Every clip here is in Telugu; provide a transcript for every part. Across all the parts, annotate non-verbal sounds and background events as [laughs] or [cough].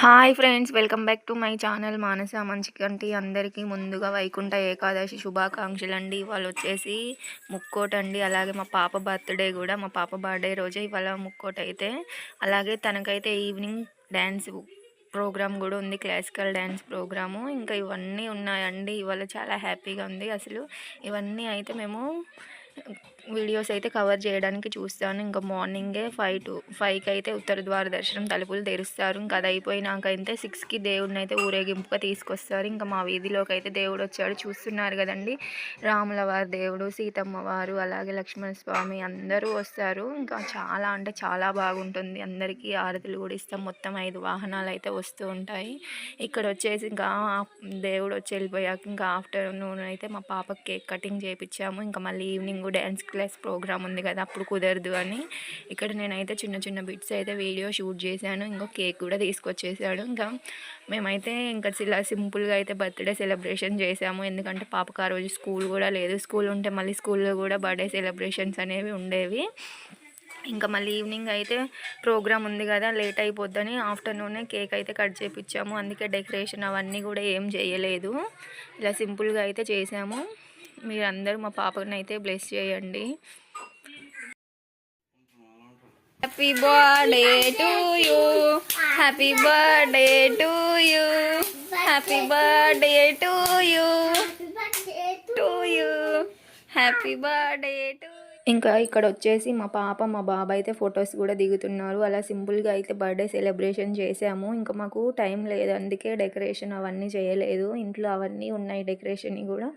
Hi friends welcome back to my channel Manasa Manchikanti అందరికీ ముందుగా వైకుంఠ ఏకాదశి శుభాకాంక్షలు అండి ఇవాళ వచ్చేసి ముక్కోట అండి. అలాగే మా పాప బర్త్డే కూడా. మా పాప బర్త్డే రోజే ఇవాళ ముక్కోట అయితే. అలాగే తనకైతే ఈవినింగ్ డ్యాన్స్ ప్రోగ్రామ్ కూడా ఉంది. Classical dance program. ఇంకా ఇవన్నీ ఉన్నాయండి. ఇవాళ చాలా హ్యాపీగా ఉంది. అసలు ఇవన్నీ అయితే మేము వీడియోస్ అయితే కవర్ చేయడానికి చూస్తాను. ఇంకా మార్నింగే ఫైవ్ టు ఫైవ్కి అయితే ఉత్తర ద్వార దర్శనం తలుపులు తెరుస్తారు. ఇంకా అది అయిపోయినాక అయితే సిక్స్కి దేవుడిని అయితే ఊరేగింపుగా తీసుకొస్తారు. ఇంకా మా వీధిలోకి అయితే దేవుడు వచ్చాడు. చూస్తున్నారు కదండి? రాముల వారి దేవుడు సీతమ్మ వారు అలాగే లక్ష్మణ స్వామి అందరూ వస్తారు. ఇంకా చాలా అంటే చాలా బాగుంటుంది. అందరికీ ఆరతులు కూడా ఇస్తాం. మొత్తం ఐదు వాహనాలు అయితే వస్తూ ఉంటాయి. ఇక్కడ వచ్చేసి ఇంకా దేవుడు వచ్చి వెళ్ళిపోయాక ఇంకా ఆఫ్టర్నూన్ అయితే మా పాపకి కేక్ కటింగ్ చేయించాము ఇంకా మళ్ళీ ఈవినింగ్ డ్యాన్స్ క్లాస్ ప్రోగ్రామ్ ఉంది కదా అప్పుడు కుదరదు అని. ఇక్కడ నేనైతే చిన్న చిన్న బిట్స్ అయితే వీడియో షూట్ చేశాను ఇంకో కేక్ కూడా తీసుకొచ్చేసాడు. ఇంకా మేమైతే ఇంకా ఇలా సింపుల్గా అయితే బర్త్డే సెలబ్రేషన్ చేసాము ఎందుకంటే పాపకు ఆ రోజు స్కూల్ కూడా లేదు. స్కూల్ ఉంటే మళ్ళీ స్కూల్లో కూడా బర్త్డే సెలబ్రేషన్స్ అనేవి ఉండేవి. ఇంకా మళ్ళీ ఈవినింగ్ అయితే ప్రోగ్రామ్ ఉంది కదా లేట్ అయిపోద్దని ఆఫ్టర్నూనే కేక్ అయితే కట్ చేయించాము అందుకే డెకరేషన్ అవన్నీ కూడా ఏం చేయలేదు. ఇలా సింపుల్గా అయితే చేసాము మీరందరూ మా పాపని అయితే బ్లెస్ చేయండి happy birthday to you happy birthday to you happy birthday to you to you happy birthday to ఇంకా ఇక్కడ వచ్చేసి మా పాప మా బాబా అయితే ఫొటోస్ కూడా దిగుతున్నారు. అలా సింపుల్గా అయితే బర్త్డే సెలబ్రేషన్ చేసాము. ఇంకా మాకు టైం లేదు. అందుకే డెకరేషన్ అవన్నీ చేయలేదు. ఇంట్లో అవన్నీ ఉన్నాయి డెకరేషన్ కూడా.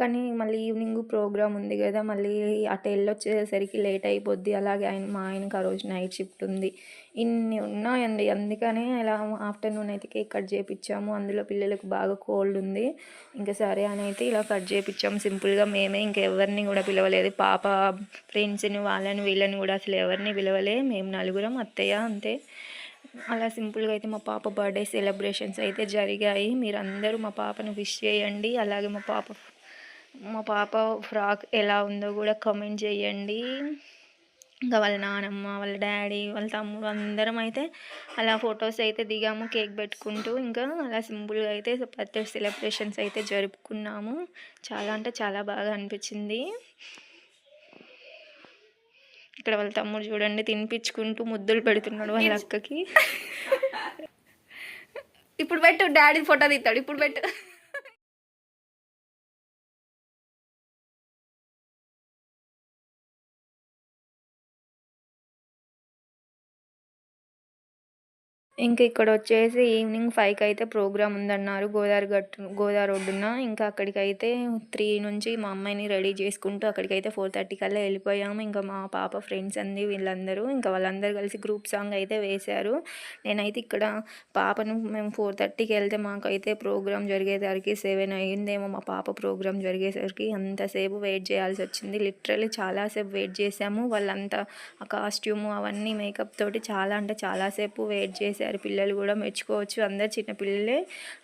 కానీ మళ్ళీ ఈవినింగ్ ప్రోగ్రామ్ ఉంది కదా మళ్ళీ అటు వెళ్ళొచ్చేసరికి లేట్ అయిపోద్ది. అలాగే ఆయన మా ఆయనకి ఆ రోజు నైట్ షిఫ్ట్ ఉంది. ఇన్ని ఉన్నాయండి. అందుకనే ఇలా ఆఫ్టర్నూన్ అయితే కేక్ కట్ చేయించాము అందులో పిల్లలకు బాగా కోల్డ్ ఉంది. ఇంకా సరే అని అయితే ఇలా కట్ చేయించాము సింపుల్గా మేమే ఇంకెవరిని కూడా పిలవలేదు. పాప ఫ్రెండ్స్ని వాళ్ళని వీళ్ళని కూడా అసలు ఎవరిని పిలవలే. మేము నలుగురం అత్తయ్య అంతే. అలా సింపుల్గా అయితే మా పాప బర్త్డే సెలబ్రేషన్స్ అయితే జరిగాయి. మీరందరూ మా పాపను విష్ చేయండి. అలాగే మా పాప మా పాప ఫ్రాక్ ఎలా ఉందో కూడా కమెంట్ చేయండి. ఇంకా వాళ్ళ నానమ్మ వాళ్ళ డాడీ వాళ్ళ తమ్ముడు అందరం అయితే అలా ఫొటోస్ అయితే దిగాము కేక్ పెట్టుకుంటూ. ఇంకా అలా సింపుల్గా అయితే బర్త్డే సెలబ్రేషన్స్ అయితే జరుపుకున్నాము. చాలా అంటే చాలా బాగా అనిపించింది. ఇక్కడ వాళ్ళ తమ్ముడు చూడండి తినిపించుకుంటూ ముద్దులు పెడుతున్నాడు వాళ్ళ అక్కకి. [laughs] ఇప్పుడు పెట్టు డాడీ ఫోటో తీస్తాడు. ఇప్పుడు పెట్టు. ఇంకా ఇక్కడ వచ్చేసి ఈవినింగ్ ఫైవ్కి అయితే ప్రోగ్రామ్ ఉందన్నారు గోదావరి గట్టు గోదావరి ఒడ్డున ఇంకా అక్కడికైతే త్రీ నుంచి మా అమ్మాయిని రెడీ చేసుకుంటూ అక్కడికైతే ఫోర్ థర్టీ కల్లా వెళ్ళిపోయాము. ఇంకా మా పాప ఫ్రెండ్స్ అంది వీళ్ళందరూ ఇంకా వాళ్ళందరూ కలిసి గ్రూప్ సాంగ్ అయితే వేశారు. నేనైతే ఇక్కడ పాపను మేము ఫోర్ థర్టీకి వెళ్తే మాకైతే ప్రోగ్రామ్ జరిగేసరికి సెవెన్ అయ్యిందేమో మా పాప ప్రోగ్రామ్ జరిగేసరికి. అంతసేపు వెయిట్ చేయాల్సి వచ్చింది. లిటరలీ చాలాసేపు వెయిట్ చేసాము వాళ్ళంతా ఆ కాస్ట్యూము అవన్నీ మేకప్ తోటి చాలా అంటే చాలాసేపు వెయిట్ చేసాము చేశారు. పిల్లలు కూడా మెచ్చుకోవచ్చు. అందరు చిన్నపిల్లలే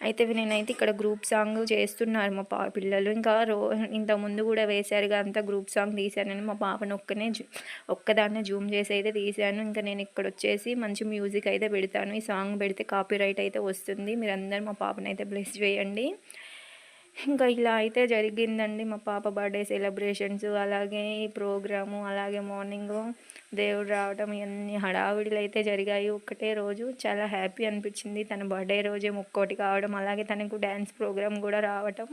అయితే నేనైతే ఇక్కడ గ్రూప్ సాంగ్ చేస్తున్నారు. మా పా పిల్లలు ఇంకా రో ఇంతకుముందు కూడా వేశారు అంతా గ్రూప్ సాంగ్ తీశానని మా పాపను ఒక్కనే ఒక్కదాన్నే జూమ్ చేసి అయితే తీశాను. ఇంకా నేను ఇక్కడ వచ్చేసి మంచి మ్యూజిక్ అయితే పెడతాను. ఈ సాంగ్ పెడితే కాపీ రైట్ అయితే వస్తుంది. మీరందరూ మా పాపనైతే అయితే బ్లెస్ చేయండి. ఇంకా ఇలా అయితే జరిగిందండి. మా పాప బర్త్డే సెలబ్రేషన్స్ అలాగే ఈ ప్రోగ్రాము అలాగే మార్నింగ్ దేవుడు రావడం ఇవన్నీ హడావిడిలు అయితే జరిగాయి. ఒక్కటే రోజు చాలా హ్యాపీ అనిపించింది. తన బర్త్డే రోజే ముక్కోటి కావడం అలాగే తనకు డ్యాన్స్ ప్రోగ్రామ్ కూడా రావటం.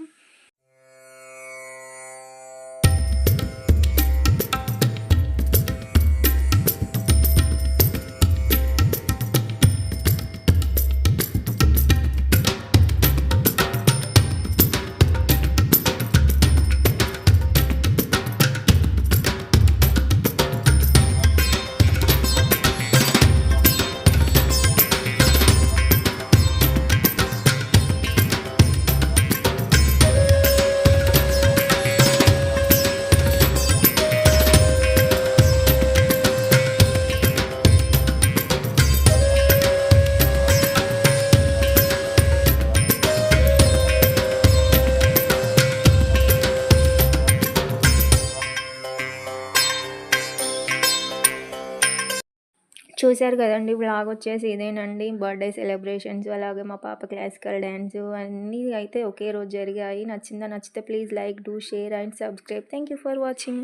చూశారు కదండి బ్లాగ్ వచ్చేసి ఇదేనండి. బర్త్‌డే సెలబ్రేషన్స్ అలాగే మా పాప క్లాసికల్ డ్యాన్స్ అన్నీ అయితే ఒకే రోజు జరిగాయి. నచ్చిందా? నచ్చితే please like, do, share and subscribe. Thank you for watching.